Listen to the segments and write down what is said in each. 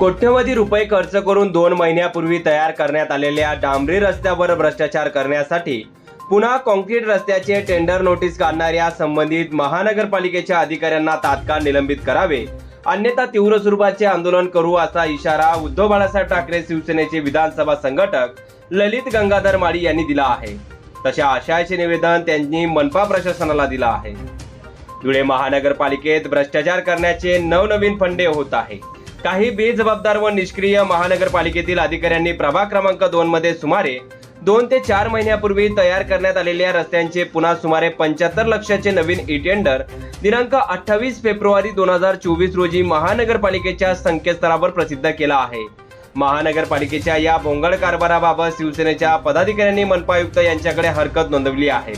कोट्यवधी रुपये खर्च करून दोन महिन्यापूर्वी तयार करण्यात आलेल्या डांबरी रस्त्यावर भ्रष्टाचार करण्यासाठी पुन्हा कॉन्क्रीट रस्त्याचे टेंडर नोटीस काढणाऱ्या संबंधित महानगरपालिकेच्या अधिकाऱ्यांना तात्काळ निलंबित करावे. अन्यथा तीव्र स्वरूपाचे आंदोलन करू असा इशारा उद्धव बाळासाहेब ठाकरे शिवसेनेचे विधानसभा संघटक ललित गंगाधर माळी यांनी दिला आहे. तशा आशयाचे निवेदन त्यांनी मनपा प्रशासनाला दिलं आहे. धुळे महानगरपालिकेत भ्रष्टाचार करण्याचे नवनवीन फंडे होत आहे काही बेजबाबदार व निष्क्रिय महानगरपालिकेतील अधिकाऱ्यांनी प्रभाग क्रमांक दोन मध्ये सुमारे दोन ते चार महिन्यापूर्वी तयार करण्यात आलेल्या रस्त्यांचे पुन्हा सुमारे पंच्याहत्तर लक्षाचे नवीन ई टेंडर दिनांक अठ्ठावीस फेब्रुवारी दोन हजार चोवीस रोजी महानगरपालिकेच्या संकेतस्थळावर प्रसिद्ध केला आहे. महानगरपालिकेच्या या भोंगळ कारभाराबाबत शिवसेनेच्या पदाधिकाऱ्यांनी मनपा आयुक्त यांच्याकडे हरकत नोंदवली आहे.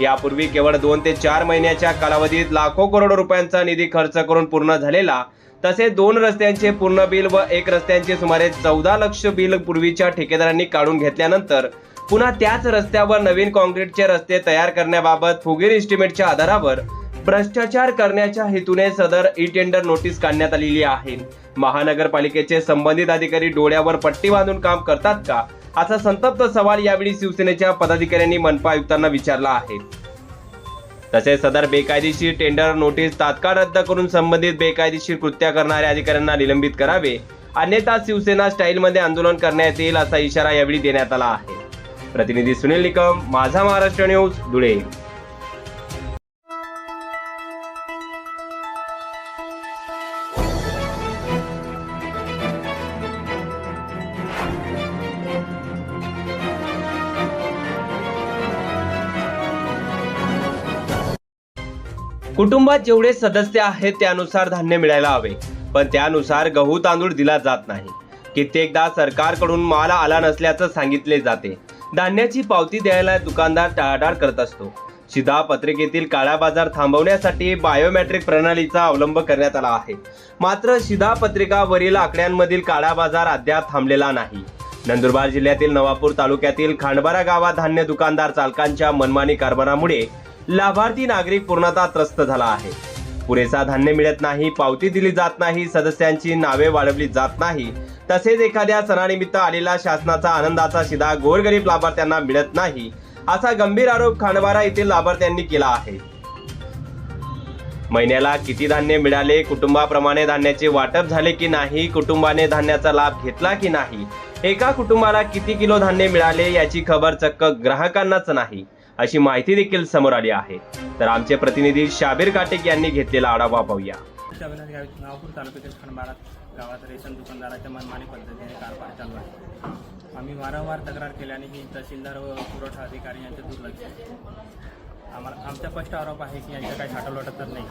यापूर्वी केवळ दोन ते चार महिन्याच्या कालावधीत लाखो करोड रुपयांचा निधी खर्च करून पूर्ण झालेला तसेच दोन रस्त्यांचे पूर्ण बिल व एक रस्त्यांचे सुमारे चौदा लक्ष बिल पूर्वीच्या ठेकेदारांनी काढून घेतल्यानंतर पुन्हा त्याच रस्त्यावर नवीन कॉन्क्रीटचे रस्ते तयार करण्याबाबत फुगीर इस्टिमेटच्या आधारावर भ्रष्टाचार करण्याच्या हेतूने सदर ई टेंडर नोटीस काढण्यात आलेली आहे. महानगरपालिकेचे संबंधित अधिकारी डोळ्यावर पट्टी बांधून काम करतात का? असा संतप्त सवाल यावेळी शिवसेनेच्या पदाधिकाऱ्यांनी मनपा आयुक्तांना विचारला आहे. तसेच सदर बेकायदेशीर टेंडर नोटीस तात्काळ रद्द करून संबंधित बेकायदेशीर कृत्या करणाऱ्या अधिकाऱ्यांना निलंबित करावे. अन्यथा शिवसेना स्टाईलमध्ये आंदोलन करण्यात येईल असा इशारा यावेळी देण्यात आला आहे. प्रतिनिधी सुनील निकम माझा महाराष्ट्र न्यूज धुळे. कुटुंबात जेवढे सदस्य आहेत त्यानुसार धान्य मिळायला हवे. पण त्यानुसार गहू तांदूळ दिला जात नाही. कित्येकदा सरकारकडून माल आला नसल्याचं सांगितले जाते. धान्याची पावती द्यायला दुकानदार टाळाटाळ करत असतो. शिधापत्रिकेतील काळा बाजार थांबवण्यासाठी बायोमॅट्रिक प्रणालीचा अवलंब करण्यात आला आहे. मात्र शिधापत्रिकावरील आकड्यांमधील काळा बाजार अद्याप थांबलेला नाही. नंदुरबार जिल्ह्यातील नवापूर तालुक्यातील खांडबारा गावात धान्य दुकानदार चालकांच्या मनमानी कारभारामुळे लाभार्थी नागरिक पूर्णतः त्रस्त झाला आहे. पुरेसा धान्य मिळत नाही पावती दिली जात नाही सदस्यांची नावे वाढवली जात नाही. तसेच एखाद्या सणानिमित्त आलेला शासनाचा आनंदाचा शिदा गोरगरीब लाभार्थ्यांना मिळत नाही असा गंभीर आरोप खांडवारा येथील लाभार्थ्यांनी केला आहे. महिन्याला किती धान्य मिळाले कुटुंबाप्रमाणे धान्याचे वाटप झाले की नाही कुटुंबाने धान्याचा लाभ घेतला की नाही एका कुटुंबाला किती किलो धान्य मिळाले याची खबर चक्क ग्राहकांनाच नाही. अशी माहिती देखील समोर आली आहे. तर आमचे प्रतिनिधी शाबीर काटेक यांनी घेतलेला आढावा पाहूया. नागपूर तालुक्यातील खंडबारा गावात रेशन दुकानदाराच्या मनमानी पद्धतीने कारभार चालू आहे. आम्ही वारंवार तक्रार केल्यानेही तहसीलदार व पुरवठा अधिकारी यांचे दुर्लक्ष आम्हाला आमचा स्पष्ट आरोप आहे की यांचं काही साठवलोटत तर नाही.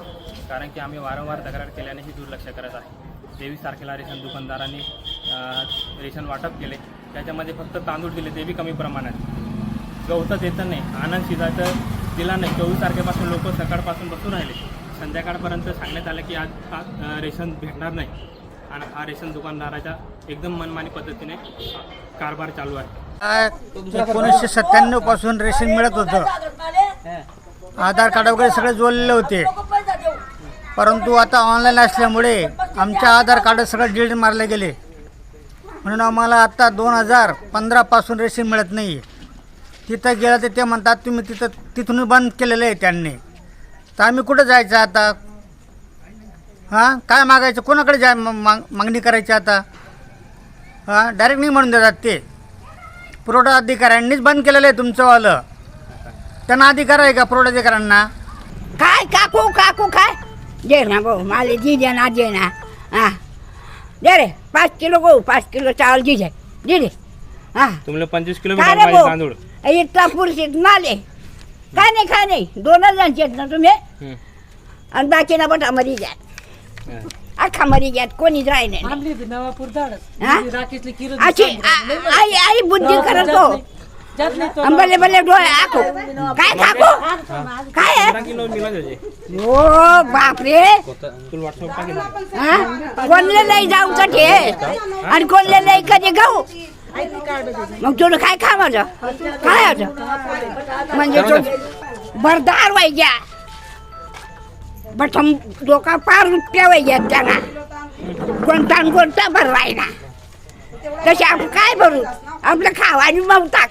कारण की आम्ही वारंवार तक्रार केल्यानेही दुर्लक्ष करत आहे. तेवीस तारखेला रेशन दुकानदारांनी रेशन वाटप केले. त्याच्यामध्ये फक्त तांदूळ दिले ते बी कमी प्रमाणात. गवतच येतं नाही. आनंद शिजायचं दिला नाही. चोवीस तारखेपासून लोक सकाळपासून बसून राहिले. संध्याकाळपर्यंत सांगण्यात आलं की आज हा रेशन भेटणार नाही. आणि हा रेशन दुकानदाराच्या एकदम मनमानी पद्धतीने कारभार चालू आहे. एकोणीसशे सत्त्याण्णवपासून रेशन मिळत होतं. आधार कार्ड वगैरे सगळे जोडलेले होते. परंतु आता ऑनलाईन असल्यामुळे आमच्या आधार कार्ड सगळं डिलीट मारले गेले. म्हणून आम्हाला आता दोन हजार पंधरापासून रेशन मिळत नाही तिथं गेलं तर ते म्हणतात तुम्ही तिथं तिथून बंद केलेलं आहे त्यांनी. तर आम्ही कुठं जायचं आता? हां? काय मागायचं? कोणाकडे जाय माग मागणी करायची आता? हां? डायरेक्ट नाही म्हणून देतात ते. पुरवठा अधिकाऱ्यांनीच बंद केलेलं आहे तुमचंवालं त्यांना अधिकार आहे का पुरवठा अधिकाऱ्यांना? काय? काकू काकू काय? दे ना भाऊ मला जी दे ना दे ना. हा. दे रे पाच किलो गहू पाच किलो चावल जी दे. दे रे हा. तुम्हाला पंचवीस किलो काय रे भाऊ? इथला पुरुषीत माले काय नाही काय नाही. दोनच जणचे आहेत ना तुम्ही? आणि बाकीना बटामध्ये घ्या. अख्खा मरी घ्यात कोणीच राहिले नाही. आणली होती नवापूर झाडच हा? राकेशला किलो अशी आ- आई आई बुद्धी करत हो जात नाही तो अंबले बले डोळे आखो. काय काकू काय आहे? ओ बापरे. हा? कोणले लई जाऊ कधी आणि कोणले लई कधी गाऊ मग तुला काय खामाचं काय होतं म्हणजे तो भरदार व्हायच्या बटम डोका पार रुपया व्हायच्या त्यांना कोणता आणि कोणता भरवाय ना तसे आपण काय भरू? आपलं खावानी मवताक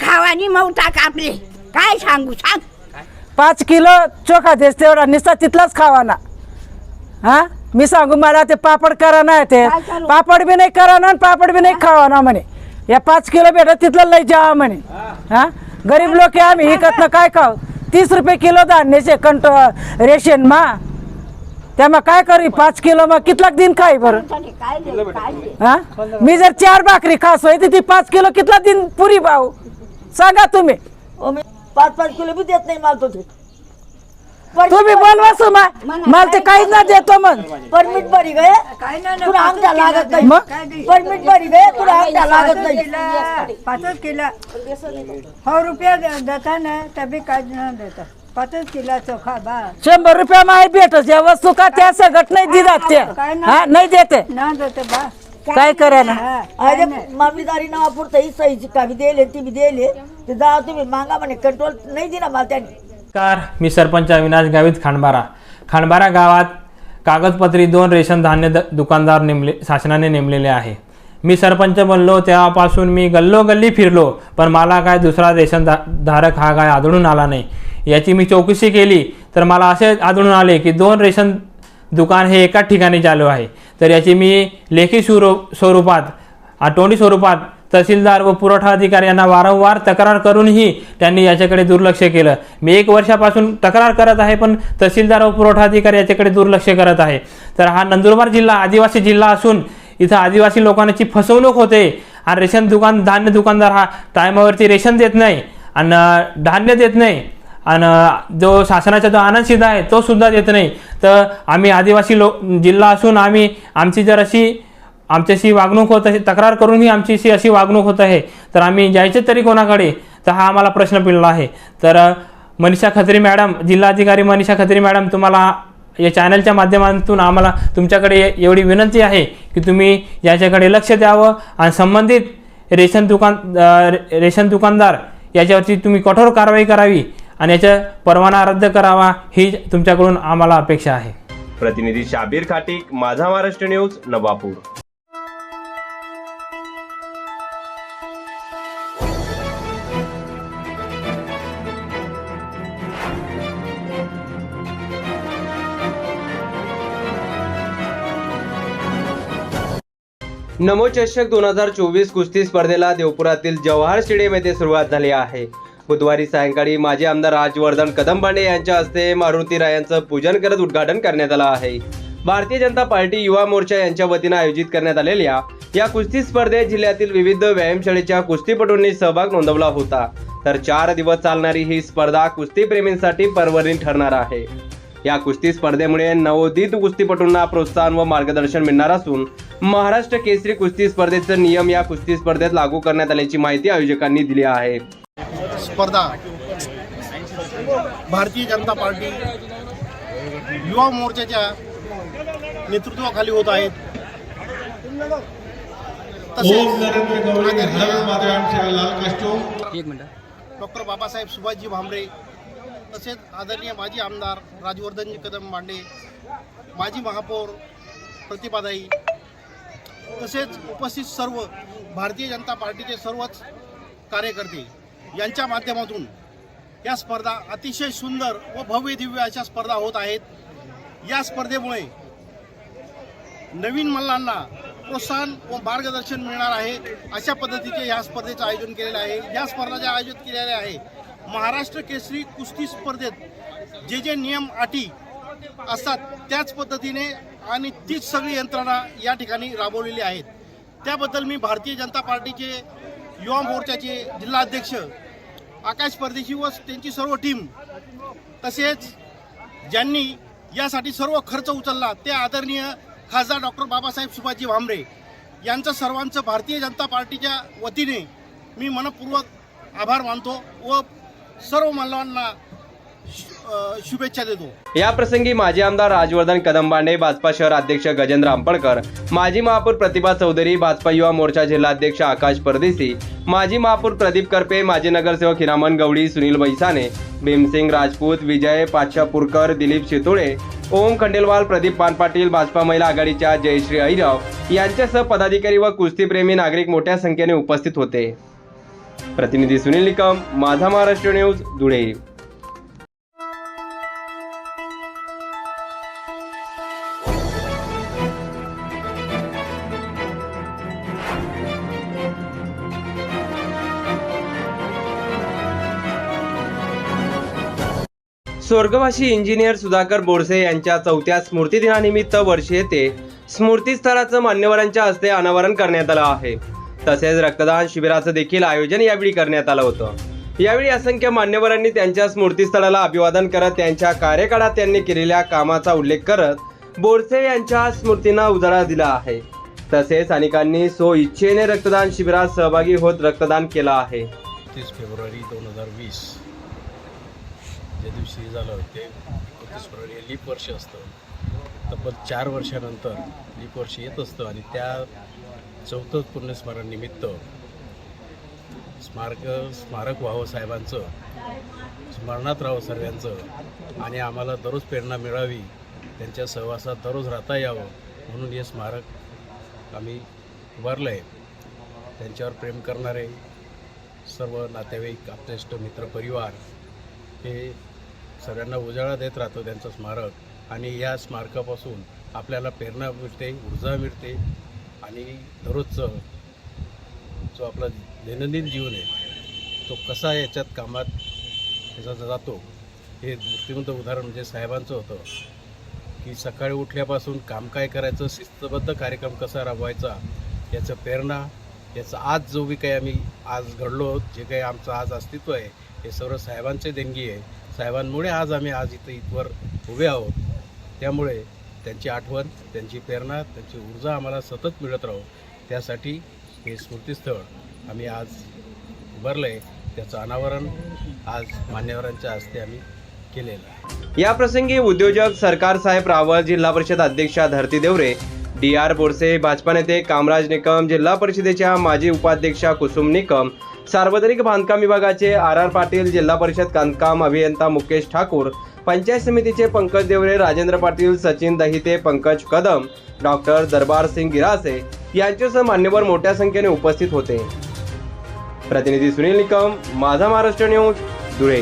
खावानी मवताक आपले. काय सांगू सांग. पाच किलो चोखा देस तेवढा. निसा तिथलाच खावा ना हा? मी सांगू मला ते पापड करा ना ते? पापड बी नाही करा ना आणि पापड बी नाही खावा ना म्हणे. या पाच किलो भेटत तिथलं लई जावा म्हणे. हा? गरीब लोक आहे आम्ही विकत ना काय खाऊ? तीस रुपये किलो धान्याचे कंट रेशन मा. त्यामुळे काय करू? पाच किलो मग कितला दिन खाई बरं. हा? मी जर चार भाकरी खास होय ती पाच किलो कितला दिन पुरी भाऊ? सांगा तुम्ही. पाच पाच किलो बी देत नाही माल तो ते तुम्ही बोलवा सुमा. मला ते काहीच ना देतो मग परमिट भरी गए तुला आमच्या लागत नाही. मग? परमिट भरी गए तुला आमच्या लागत नाही. पाचच किलो. सौ रुपया देता ना तभी काज न देता. पाचच किलो चोखा बा शंभर रुपया माही भेटत. या वस्तू का त्या सगट नाही दिलात त्या. काय? हा नाही देते. ना देते बा काय करा ना. हा, अरे मामलीदारी नावापुरतं ही सहीची का बी दिले ती बी दिले. ते जा तुम्ही मागा म्हणे कंट्रोल नाही दिला मला त्यांनी. नमस्कार मी सरपंच अविनाश गावित खांडबारा. खांडबारा गावात कागदपत्री दोन रेशन धान्य द दुकानदार नेमले शासनाने नेमलेले आहे. मी सरपंच बनलो तेव्हापासून मी गल्लोगल्ली फिरलो पण मला काय दुसरा रेशन धा धारक हा काय आढळून आला नाही. याची मी चौकशी केली तर मला असे आढळून आले की दोन रेशन दुकान हे एकाच ठिकाणी चालू आहे. तर याची मी लेखी स्वरूप स्वरूपात आठवणी स्वरूपात तहसीलदार व पुरवठा अधिकारी यांना वारंवार तक्रार करूनही त्यांनी याच्याकडे दुर्लक्ष केलं. मी एक वर्षापासून तक्रार करत आहे पण तहसीलदार व पुरवठा अधिकारी याच्याकडे दुर्लक्ष करत आहे. तर हा नंदुरबार जिल्हा आदिवासी जिल्हा असून इथं आदिवासी लोकांची फसवणूक होते आणि रेशन दुकान धान्य दुकानदार हा टायमावरती रेशन देत नाही आणि धान्य देत नाही. आणि जो शासनाचा जो आनंद सिद्धा आहे तो सुद्धा देत नाही. तर आम्ही आदिवासी लो जिल्हा असून आम्ही आमची जर अशी आमच्याशी वागणूक होत आहे तक्रार करूनही आमच्याशी अशी वागणूक होत आहे. तर आम्ही जायचे तरी कोणाकडे? तर हा आम्हाला प्रश्न पडला आहे. तर मनीषा खत्री मॅडम जिल्हाधिकारी मनीषा खत्री मॅडम तुम्हाला या चॅनलच्या माध्यमातून आम्हाला तुमच्याकडे एवढी विनंती आहे की तुम्ही याच्याकडे लक्ष द्यावं आणि संबंधित रेशन दुकान रेशन दुकानदार याच्यावरती तुम्ही कठोर कारवाई करावी आणि याचा परवाना रद्द करावा ही तुमच्याकडून आम्हाला अपेक्षा आहे. प्रतिनिधी शाबीर खाटीक माझा महाराष्ट्र न्यूज नवापूर. नमोचषक दोन हजार चोवीस कुस्ती स्पर्धेला देवपुरातील जवाहर स्टेडियम येथे सुरुवात झाली आहे. बुधवारी सायंकाळी माजी आमदार राजवर्धन कदमबांडे यांच्या हस्ते मारुती रायांचं पूजन करत उद्घाटन करण्यात आलं आहे. भारतीय जनता पार्टी युवा मोर्चा यांच्या वतीनं आयोजित करण्यात आलेल्या या कुस्ती स्पर्धेत जिल्ह्यातील विविध व्यायामशाळेच्या कुस्तीपटूंनी सहभाग नोंदवला होता. तर चार दिवस चालणारी ही स्पर्धा कुस्तीप्रेमींसाठी पर्वणी ठरणार आहे. या कुस्ती स्पर्धेमुळे नवोदित कुस्तीपटूंना प्रोत्साहन व मार्गदर्शन मिळणार असून महाराष्ट्र केसरी कुस्ती स्पर्धेचे नियम या कुस्ती स्पर्धेत लागू करण्यात आल्याची माहिती आयोजकांनी दिली आहे. स्पर्धा. भारतीय जनता पार्टी युवा मोर्चाच्या नेतृत्वाखाली होत आहेत. तसेच डॉक्टर बाबासाहेब सुभाषजी भामरे तसेच आदरणीय माजी आमदार राजवर्धनजी कदम मांडे माजी महापौर प्रतिपादाई तसेच उपस्थित सर्व भारतीय जनता पार्टीचे सर्वच कार्यकर्ते यांच्या माध्यमातून या स्पर्धा अतिशय सुंदर व भव्य दिव्य अशा स्पर्धा होत आहेत. या स्पर्धेमुळे नवीन मल्लांना प्रोत्साहन व मार्गदर्शन मिळणार आहे अशा पद्धतीचे या स्पर्धेचं आयोजन केलेलं आहे. या स्पर्धाचे आयोजित केलेले आहे महाराष्ट्र केसरी कुस्ती स्पर्धेत जे जे नियम अटी असतात त्याच पद्धतीने आणि तीच सगळी यंत्रणा या ठिकाणी राबवलेली आहेत. त्याबद्दल मी भारतीय जनता पार्टीचे युवा मोर्चाचे जिल्हाध्यक्ष आकाश परदेशी व त्यांची सर्व टीम तसेच ज्यांनी यासाठी सर्व खर्च उचलला ते आदरणीय खासदार डॉक्टर बाबासाहेब सुभाजी भामरे यांचं सर्वांचं भारतीय जनता पार्टीच्या वतीने मी मनपूर्वक आभार मानतो व सर्व मल्लवांना शुभेच्छा देतो. या प्रसंगी माजी आमदार राजवर्धन कदमबांडे भाजपा शहर अध्यक्ष गजेंद्र आंबळकर माजी महापौर प्रतिभा चौधरी भाजपा युवा मोर्चा जिल्हाध्यक्ष आकाश परदेसी माजी महापौर प्रदीप करपे माजी नगरसेवक हिरामन गवडी सुनील बैसाने भीमसिंग राजपूत विजय पाचशापूरकर दिलीप शितोळे ओम खंडेलवाल प्रदीप पानपाटील भाजपा महिला आघाडीच्या जयश्री अहिराव यांच्यासह पदाधिकारी व कुस्तीप्रेमी नागरिक मोठ्या संख्येने उपस्थित होते. प्रतिनिधी सुनील निकम माझा महाराष्ट्र न्यूज धुळे. स्वर्गवासी इंजिनियर सुधाकर बोरसे यांच्या चौथ्या स्मृतिदिनानिमित्त वर्षी येथे स्मृतीस्थळाचं मान्यवरांच्या हस्ते अनावरण करण्यात आलं आहे. तसेच रक्तदान शिबिराचं देखील आयोजन यावेळी करण्यात आलं होतं. यावेळी असंख्य मान्यवरांनी त्यांच्या स्मृतीस्थळाला अभिवादन करत त्यांच्या कार्यकाळात त्यांनी केलेल्या कामाचा उल्लेख करत बोरसे यांच्या स्मृतींना उजाळा दिला आहे. तसेच अनेकांनी सो इच्छेने रक्तदान शिबिरात सहभागी होत रक्तदान केलं आहे. तीस फेब्रुवारी दोन हजार वीस ज्या दिवशी झालं ते एकतीस फेब्रुवारी लीप वर्ष असतं. तब्बल चार वर्षानंतर लीप वर्ष येत असतं आणि त्या चौथं पुण्यस्मरणानिमित्त स्मारक स्मारक व्हावं साहेबांचं स्मरणात राहावं सर्वांचं. आणि आम्हाला दररोज प्रेरणा मिळावी त्यांच्या सहवासात दररोज राहता यावं म्हणून हे स्मारक आम्ही उभारलं आहे त्यांच्यावर प्रेम करणारे सर्व नातेवाईक आपतेष्ट मित्रपरिवार हे सगळ्यांना उजाळा देत राहतो त्यांचं स्मारक. आणि या स्मारकापासून आपल्याला प्रेरणा मिळते ऊर्जा मिळते. आणि दररोजचं जो आपला दैनंदिन जीवन आहे तो कसा याच्यात कामात त्याचा जातो हे मूर्तिमंत उदाहरण म्हणजे साहेबांचं होतं की सकाळी उठल्यापासून काम काय करायचं शिस्तबद्ध कार्यक्रम कसा राबवायचा याचं प्रेरणा याचं आज जो बी काही आम्ही आज घडलो आहोत, जे काही आमचं आज अस्तित्व आहे हे सर्व साहेबांचे देणगी आहे. साहेबांमुळे आज आम्ही आज इथं इथवर उभे आहोत. त्यामुळे त्यांची आठवण त्यांची प्रेरणा त्यांची ऊर्जा आम्हाला सतत मिळत राहो. त्यासाठी हे स्मृतीस्थळ आम्ही आज उभारलं आहे त्याचं अनावरण आज मान्यवरांच्या हस्ते आम्ही केलेलं आहे. या प्रसंगी उद्योजक सरकार साहेब रावळ जिल्हा परिषद अध्यक्षा धरती देवरे डी आर बोरसे भाजपा नेते कामराज निकम जिल्हा परिषदेच्या माजी उपाध्यक्षा कुसुम निकम सार्वजनिक बांधकाम विभागाचे आर आर पाटील जिल्हा परिषद बांधकाम अभियंता मुकेश ठाकूर पंचायत समितीचे पंकज देवरे राजेंद्र पाटील सचिन दहिते पंकज कदम डॉक्टर दरबार सिंग गिरासे यांच्यासह मान्यवर मोठ्या संख्येने उपस्थित होते. प्रतिनिधी सुनील निकम माझा महाराष्ट्र न्यूज धुळे.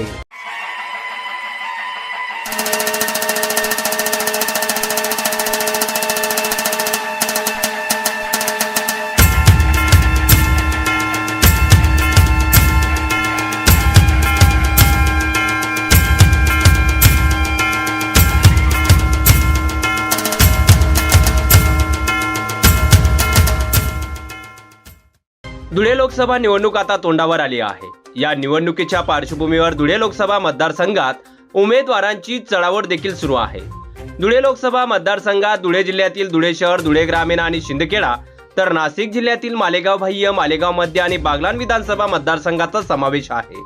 धुळे लोकसभा निवडणूक आता तोंडावर आली आहे. या निवडणुकीच्या पार्श्वभूमीवर धुळे लोकसभा मतदारसंघात उमेदवारांची चढावड देखील सुरू आहे. धुळे लोकसभा मतदारसंघात धुळे जिल्ह्यातील धुळे शहर धुळे ग्रामीण आणि शिंदखेडा तर नाशिक जिल्ह्यातील मालेगाव बाह्य मालेगाव मध्य आणि बागलान विधानसभा मतदारसंघाचा समावेश आहे.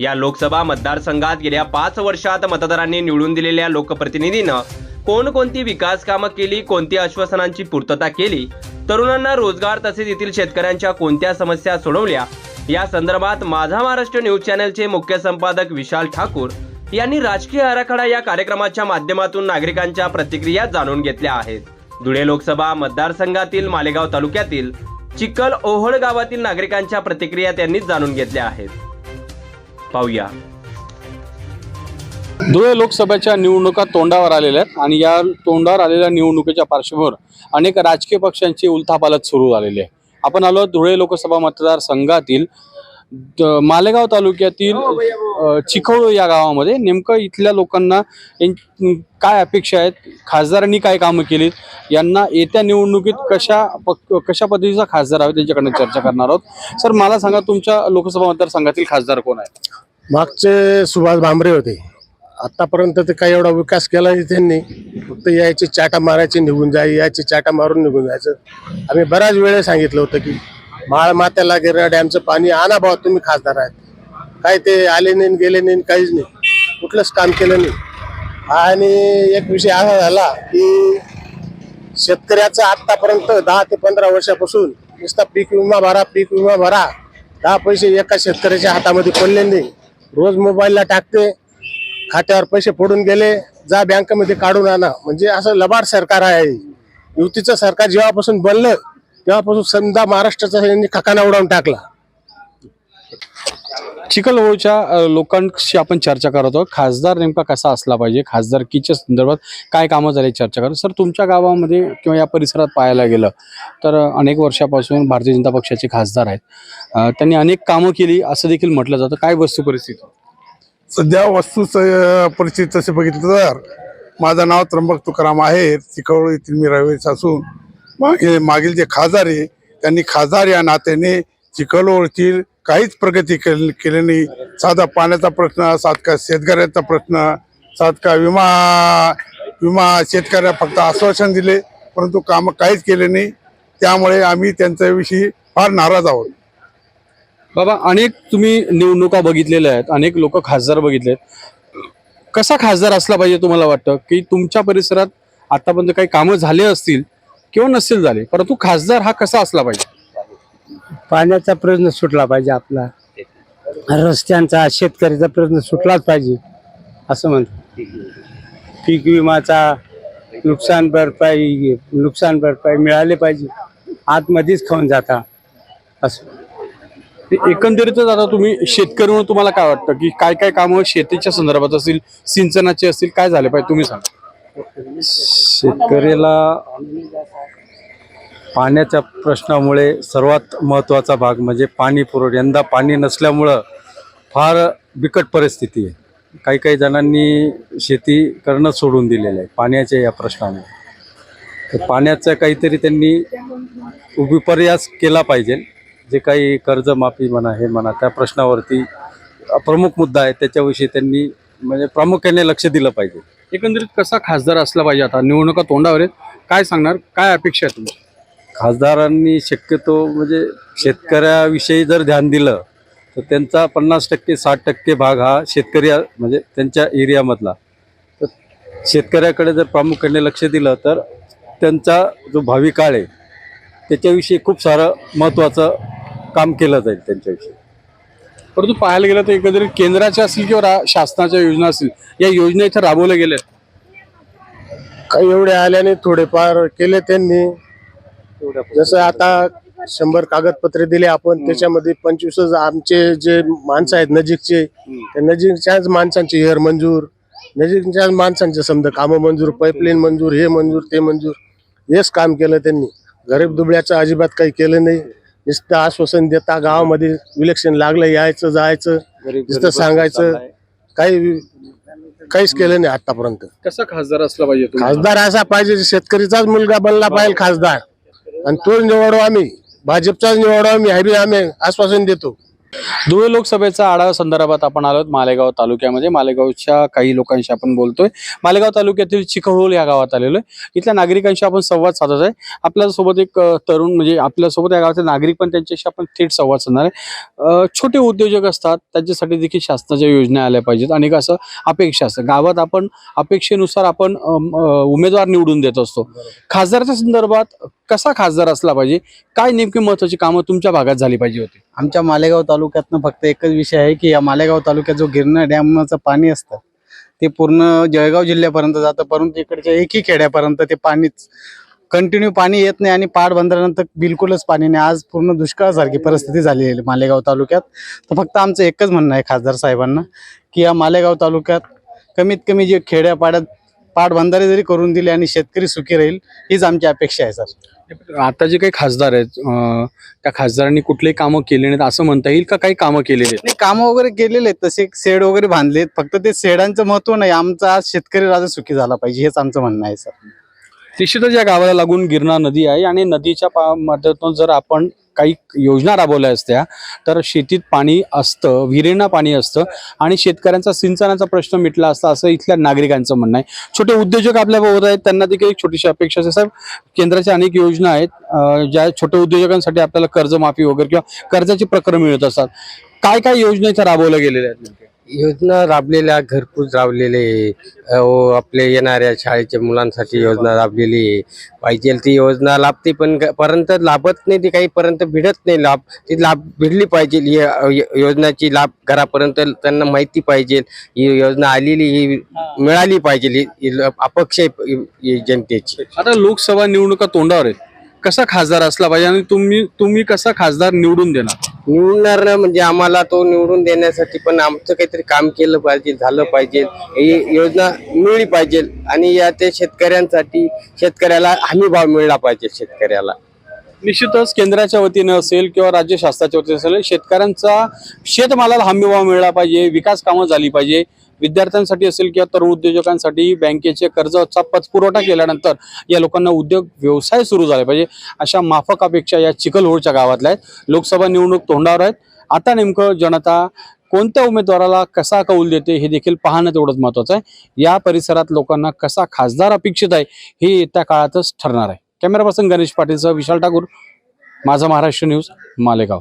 या लोकसभा मतदारसंघात गेल्या पाच वर्षात मतदारांनी निवडून दिलेल्या लोकप्रतिनिधीनं कोणकोणती विकास कामं केली कोणती आश्वासनांची पूर्तता केली तरुणांना रोजगार तसेच येथील शेतकऱ्यांच्या कोणत्या समस्या सोडवल्या? या संदर्भात माझा महाराष्ट्र न्यूज चॅनलचे मुख्य संपादक विशाल ठाकूर यांनी राजकीय आराखडा या कार्यक्रमाच्या माध्यमातून नागरिकांच्या प्रतिक्रिया जाणून घेतल्या आहेत. धुळे लोकसभा मतदारसंघातील मालेगाव तालुक्यातील चिखल ओहळ गावातील नागरिकांच्या प्रतिक्रिया त्यांनी जाणून घेतल्या आहेत. पाहूया. धुळे लोकसभेच्या निवडणुका तोंडावर आलेल्या आहेत आणि या तोंडावर आलेल्या निवडणुकीच्या पार्श्वभूमीवर अनेक राजकीय पक्षांची उलथापालथ सुरू झालेली आहे. आपण आलो धुळे लोकसभा मतदारसंघातील मालेगाव तालुक्यातील अ, चिखोळ या गावामध्ये. नेमकं इथल्या लोकांना काय अपेक्षा आहेत? खासदारांनी काय कामं केली? यांना येत्या निवडणुकीत कशा कशा पद्धतीचा खासदार हवे त्यांच्याकडनं चर्चा करणार आहोत. सर मला सांगा तुमच्या लोकसभा मतदारसंघातील खासदार कोण आहेत? मागचे सुभाष भामरे होते. आतापर्यंत ते काही एवढा विकास केला नाही त्यांनी. फक्त यायची चाटा मारायची निघून जाय यायची चाटा मारून निघून जायचं. आम्ही बऱ्याच वेळे सांगितलं होतं की माळ मात्याला डॅमचं पाणी आणा भाऊ तुम्ही खासदार आहेत. काय ते आले नाही गेले नाही काहीच नाही. कुठलंच काम केलं नाही. आणि एक विषय असा झाला की शेतकऱ्याचा आत्तापर्यंत दहा ते पंधरा वर्षापासून नुसता पीक विमा भरा पीक विमा भरा. दहा पैसे एका शेतकऱ्याच्या हातामध्ये पडले नाही. रोज मोबाईलला टाकते खात्यावर पैसे फोडून गेले जा बँकेमध्ये काढून आणा. म्हणजे असं लबाड सरकार आहे. युतीचं सरकार जेव्हापासून बनलं तेव्हापासून समजा महाराष्ट्राचा यांनी खकाना उडावून टाकला. चिखलहोळच्या लोकांशी आपण चर्चा करत आहोत. खासदार नेमका कसा असला पाहिजे? खासदारकीच्या संदर्भात काय कामं झाली चर्चा करत सर तुमच्या गावामध्ये किंवा या परिसरात पाहायला गेलं तर अनेक वर्षापासून भारतीय जनता पक्षाचे खासदार आहेत. त्यांनी अनेक कामं केली असं देखील म्हटलं जातं. काय वस्तू परिस्थिती? सध्या वस्तू परिस्थिती तसे बघितलं तर माझं नाव त्र्यंबक तुकाराम आहे चिकवळ येथील मी रहिवासी असून मागे मागील जे खासदार आहे त्यांनी खासदार या नात्याने चिखलोळची काहीच प्रगती केली केली नाही. साधा पाण्याचा प्रश्न सातका शेतकऱ्याचा प्रश्न सातका विमा विमा शेतकऱ्या फक्त आश्वासन दिले परंतु कामं काहीच केले नाही. त्यामुळे आम्ही त्यांच्याविषयी फार नाराज आहोत. बाबा अनेक तुम्ही निवडणुका बघितलेल्या आहेत अनेक लोक खासदार बघितले आहेत कसा खासदार असला पाहिजे तुम्हाला वाटतं? की तुमच्या परिसरात आतापर्यंत काही कामं झाले असतील किंवा नसतील झाले परंतु खासदार हा कसा असला पाहिजे? पाण्याचा प्रश्न सुटला पाहिजे आपला. रस्त्यांचा शेतकऱ्याचा प्रश्न सुटलाच पाहिजे असं म्हणतो. पीक विमाचा नुकसान भरपाई नुकसान भरपाई मिळाली पाहिजे. आतमध्येच खाऊन जाता असं. एकंदरीतच आता तुम्ही शेतकरी म्हणून तुम्हाला काय वाटतं की काय काय कामं शेतीच्या संदर्भात असतील सिंचनाचे असतील काय झाले पाहिजे? तुम्ही सांगा. शेतकऱ्याला पाण्याच्या प्रश्नामुळे सर्वात महत्त्वाचा भाग म्हणजे पाणी पुरवठा. यंदा पाणी नसल्यामुळं फार बिकट परिस्थिती आहे. काही काही जणांनी शेती करणं सोडून दिलेलं आहे पाण्याच्या या प्रश्नामुळे. तर पाण्याचा काहीतरी त्यांनी विपर्यास केला पाहिजे. जे काही कर्जमाफी म्हणा हे म्हणा त्या प्रश्नावरती प्रमुख मुद्दा आहे त्याच्याविषयी त्यांनी म्हणजे प्रामुख्याने लक्ष दिलं पाहिजे. एकंदरीत कसा खासदार असला पाहिजे आता? निवडणुका तोंडावर आहेत. काय सांगणार? काय अपेक्षा आहे तुमची खासदारांनी शक्यतो म्हणजे शेतकऱ्याविषयी जर ध्यान दिलं तर त्यांचा पन्नास टक्के साठ टक्के भाग हा शेतकरी म्हणजे त्यांच्या एरियामधला तर शेतकऱ्याकडे जर प्रामुख्याने लक्ष दिलं तर त्यांचा जो भावी काळ आहे त्याच्याविषयी खूप सारं महत्त्वाचं काम केलं जाईल त्यांच्याविषयी. परंतु पाहायला गेलं तर एकंदरीत केंद्राच्या असतील किंवा रा- शासनाच्या योजना असतील या योजना इथं राबवल्या गेल्या. काही एवढे आल्याने थोडेफार केले त्यांनी. जसं आता शंभर कागदपत्रे दिले आपण त्याच्यामध्ये पंचवीसच आमचे जे माणसं आहेत नजीकचे त्या नजीकच्याच माणसांचे हेर मंजूर नजीकच्याच माणसांचे समजा कामं मंजूर पाईपलाईन मंजूर हे मंजूर ते मंजूर हेच काम केलं त्यांनी. गरीब दुबळ्याचं अजिबात काही केलं नाही. नुसतं आश्वासन देता गावामध्ये इलेक्शन लागलं यायचं जायचं नुसतं सांगायचं. काही काहीच केलं नाही आतापर्यंत. कसा खासदार असला पाहिजे? खासदार असा पाहिजे शेतकरीचाच मुलगा बनला पाहिजे खासदार. आणि तोच निवडू आम्ही. भाजपचाच निवडू आम्ही हे बी आम्ही आश्वासन देतो. धुळे लोकसभेचा आढावा संदर्भात आपण आलोत मालेगाव तालुक्यामध्ये. मालेगावच्या काही लोकांशी आपण बोलतोय. मालेगाव तालुक्यातील चिखळोल या गावात आलेलो आहे. इथल्या नागरिकांशी आपण संवाद साधत आहे. आपल्यासोबत एक तरुण म्हणजे आपल्यासोबत या गावाचे नागरिक पण त्यांच्याशी आपण थेट संवाद साधणार आहे. छोटे उद्योजक असतात. त्यांच्यासाठी देखील शासनाच्या योजना आल्या पाहिजेत. आणि असं अपेक्षा असतं गावात आपण अपेक्षेनुसार आपण उमेदवार निवडून देत असतो. खासदाराच्या संदर्भात कसा खासदार असला पाहिजे? काय नेमकी महत्वाची कामं तुमच्या भागात झाली पाहिजे होती? आमच्या मालेगाव तालुक्यातनं फक्त एकच विषय आहे की या मालेगाव तालुक्यात जो गिरणा डॅमचं पाणी असतं ते पूर्ण जळगाव जिल्ह्यापर्यंत जातं. परंतु इकडच्या एकही खेड्यापर्यंत ते पाणीच कंटिन्यू पाणी येत नाही आणि पाटबंधाऱ्यानंतर बिलकुलच पाणी नाही. आज पूर्ण दुष्काळासारखी परिस्थिती झालेली आहे मालेगाव तालुक्यात. तर फक्त आमचं एकच म्हणणं आहे खासदार साहेबांना की या मालेगाव तालुक्यात कमीत कमी जे खेड्यापाड्यात पाटबंधारे जरी करून दिले आणि शेतकरी सुखी राहील हीच आमची अपेक्षा आहे सर. आता जे काही खासदार आहेत अं, त्या खासदारांनी कुठलेही कामं केले नाहीत असं म्हणता येईल का? काही कामं केलेली आहेत? नाही कामं वगैरे केलेले आहेत. तसे सेड वगैरे बांधलेत फक्त ते सेडांचं महत्त्व नाही. आमचा आज शेतकरी राजा सुखी झाला पाहिजे हेच आमचं म्हणणं आहे सर. निश्चितच या गावाला लागून गिरणा नदी आहे आणि नदीच्या पा- माध्यमातून जर आपण काही योजना राबवल्या असत्या तर शेतीत पाणी असतं विहिरींना पाणी असतं आणि शेतकऱ्यांचा सिंचनाचा प्रश्न मिटला असता असं इथल्या नागरिकांचं म्हणणं आहे. छोटे उद्योजक आपल्या बरोबर आहेत त्यांना देखील एक छोटीशी अपेक्षा असते. साहेब केंद्राच्या अनेक योजना आहेत ज्या छोट्या उद्योजकांसाठी आपल्याला कर्जमाफी वगैरे किंवा कर्जाची प्रकरण मिळत असतात. काय काय योजना इथं राबवल्या गेलेल्या आहेत योजना राबलेल्या घरपूस राबलेले आपले येणाऱ्या शाळेच्या मुलांसाठी योजना राबलेली आहे. पाहिजे ती योजना लाभते पण पर्यंत लाभत नाही ती काहीपर्यंत भिडत नाही लाभ. ती लाभ भिडली पाहिजे योजनाची लाभ घरापर्यंत त्यांना माहिती पाहिजे. ही योजना आलेली ही मिळाली पाहिजे ही- अपक्ष जनतेची. आता लोकसभा निवडणुका तोंडावर आहेत. कसा खासदार असला पाहिजे आणि तुम्ही तुम्ही कसा खासदार निवडून देणार? निवडणार ना म्हणजे आम्हाला तो निवडून देण्यासाठी पण आमचं काहीतरी काम केलं पाहिजे झालं पाहिजे. ही योजना मिळली पाहिजे आणि या ते शेतकऱ्यांसाठी शेतकऱ्याला हमी भाव मिळला पाहिजे शेतकऱ्याला. निश्चितच केंद्राच्या वतीनं असेल किंवा राज्य शासनाच्या वतीनं असेल शेतकऱ्यांचा शेतमालाला हमी भाव मिळाला पाहिजे विकास कामं झाली पाहिजे. विद्यार्थ्यांसाठी असेल किंवा तरुण उद्योजकांसाठी बँकेचे कर्जाचा पतपुरवठा केल्यानंतर या लोकांना उद्योग व्यवसाय सुरू झाले पाहिजे अशा माफक अपेक्षा या चिखलहोळच्या गावातल्या आहेत. लोकसभा निवडणूक तोंडावर आहेत. आता नेमकं जनता कोणत्या उमेदवाराला कसा कौल देते हे देखील पाहणं तेवढंच महत्वाचं आहे. या परिसरात लोकांना कसा खासदार अपेक्षित आहे हे येत्या काळातच ठरणार आहे. कॅमेरा पर्सन गणेश पाटीलसह विशाल ठाकूर. माझा महाराष्ट्र न्यूज मालेगाव.